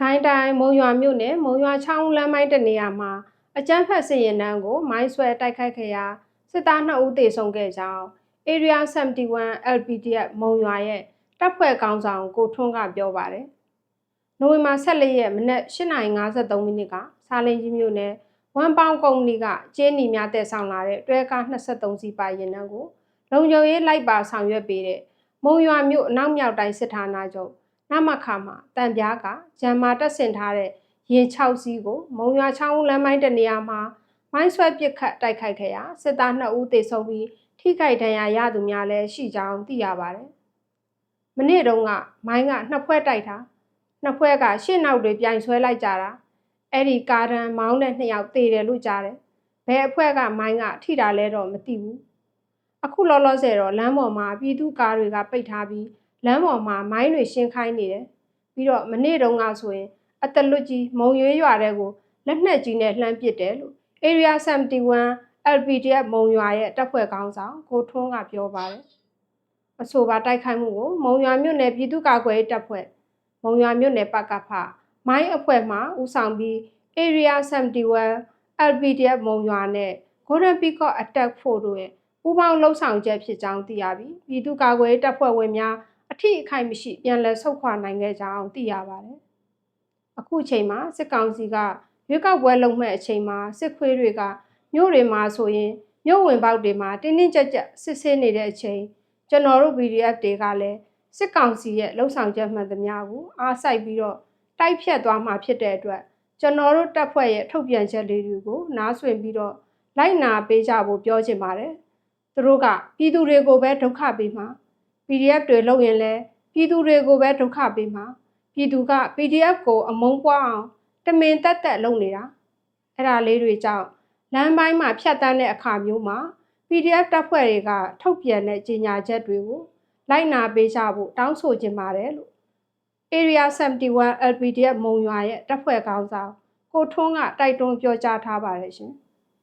ခိုင်းတိုင်းမုံရွာမြို့နယ်မုံရွာချောင်းလမ်းမိုင်းတနေရာမှာအကြမ်းဖက်စစ်ရင်တန်းကိုမိုင်းဆွဲတိုက်ခိုက်ခဲ့ရာစစ်သား2ဦးသေဆုံးခဲ့ကြောင်း Area 71 LPDF မုံရွာရဲ့တပ်ဖွဲ့ကောင်းဆောင်ကိုထွန်းကပြောပါတယ်။နိုဝင်ဘာ14ရက်မနက်8:53မိနစ်ကစာလင်းကြီးမြို့နယ်ဝမ်ပေါင်ကုမ္ပဏီကကျင်းနီများတက်ဆောင်လာတဲ့တွဲကား23စီးပါရင်တန်းကိုလုံခြုံရေးလိုက်ပါဆောင်ရွက်ပေးတဲ့မုံရွာမြို့အနောက်မြောက်တိုင်းစစ်ဌာနချုပ် နမခမှာတန်ပြားကဂျမ်မာတက်ဆင်ထားတဲ့ရင်6စီးကို မုံရွာချောင်းလမ်းမိုင်းတနေရာမှာမိုင်းဆွဲပစ်ခတ်တိုက်ခိုက်ခဲ့ရာစစ်သား2ဦးသေဆုံးပြီးထိခိုက်ဒဏ်ရာရသူများလည်းရှိကြောင်းသိရပါတယ်။မနေ့တုန်းကမိုင်းကနှစ်ဖွဲ့တိုက်တာနှစ်ဖွဲ့ကရှေ့နောက်တွေပြိုင်ဆွဲလိုက်ကြတာအဲ့ဒီကားတန်းမောင်းတဲ့နှစ်ယောက်သေတယ်လို့ကြားတယ်။ဘယ်အဖွဲ့ကမိုင်းကထိတာလဲတော့မသိဘူး။အခုလောလောဆယ်တော့လမ်းပေါ်မှာပြည်သူကားတွေကပိတ်ထားပြီး လမ်းပေါ်မှာမိုင်းတွေရှင်းခိုင်းနေတယ်ပြီးတော့မနေ့တုန်းကဆိုရင်အတလွတ်ကြီးမုံရွေးရွာတဲ့ကိုလက်နက်ကြီးနဲ့လှမ်းပစ်တယ်လို့ Area 71 LPDF မုံရွာရဲ့တပ်ဖွဲ့ကောင်းဆောင်ကိုထွန်းကပြောပါတယ်အဆိုပါတိုက်ခိုက်မှုကိုမုံရွာမြို့နယ်ပြည်သူ့ကာကွယ်ရေးတပ်ဖွဲ့မုံရွာမြို့နယ်ပကဖမိုင်းအဖွဲ့မှဦးဆောင်ပြီး Area 71 LPDF မုံရွာနဲ့ Golden Peacock Attack Force တို့ရဲ့ပူးပေါင်းလှုပ်ဆောင်ချက်ဖြစ်ကြောင်းသိရပြီးပြည်သူ့ကာကွယ်ရေးတပ်ဖွဲ့ဝင်များ အထိအခိုက်မရှိပြန်လည်ဆုတ်ခွာနိုင်ခဲ့ကြောင်းသိရပါတယ်။အခုချိန်မှာစစ်ကောင်စီကရွေးကောက်ပွဲလုပ်မဲ့အချိန်မှာစစ်ခွေးတွေကမြို့တွေမှာဆိုရင်မြို့ဝင်ပေါက်တွေမှာတင်းတင်းကြပ်ကြပ်စစ်ဆေးနေတဲ့အချိန်ကျွန်တော်တို့ PDF တွေကလည်းစစ်ကောင်စီရဲ့လှုပ်ဆောင်ချက်မှန်သမျှကိုအားစိုက်ပြီးတော့တိုက်ဖြတ်သွားမှာဖြစ်တဲ့အတွက်ကျွန်တော်တို့တပ်ဖွဲ့ရဲ့ထုတ်ပြန်ချက်လေးတွေကိုနားဆွင့်ပြီးတော့လိုက်နာပေးကြဖို့ပြောချင်ပါတယ်။သူတို့ကပြည်သူတွေကိုပဲဒုက္ခပေးမှာ PDF တွေလုပ်ရင်လည်းပြည်သူတွေကိုပဲဒုက္ခပေးမှာပြည်သူက PDF ကိုအမုန်းပွားအောင်တမင်တက်တက်လုပ်နေတာအဲ့ဒါလေးတွေကြောင့်လမ်းပိုင်းမှာဖြတ်တန်းတဲ့အခါမျိုးမှာ PDF တပ်ဖွဲ့တွေကထုတ်ပြန်တဲ့ကြေညာချက်တွေကိုလိုက်နာပေးကြဖို့တောင်းဆိုချင်ပါတယ်လို့ Area 71 LPDF မုံရွာရဲ့တပ်ဖွဲ့ကောင်းဆောင်ကိုထွန်းကတိုက်တွန်းပြောကြားထားပါတယ်ရှင်။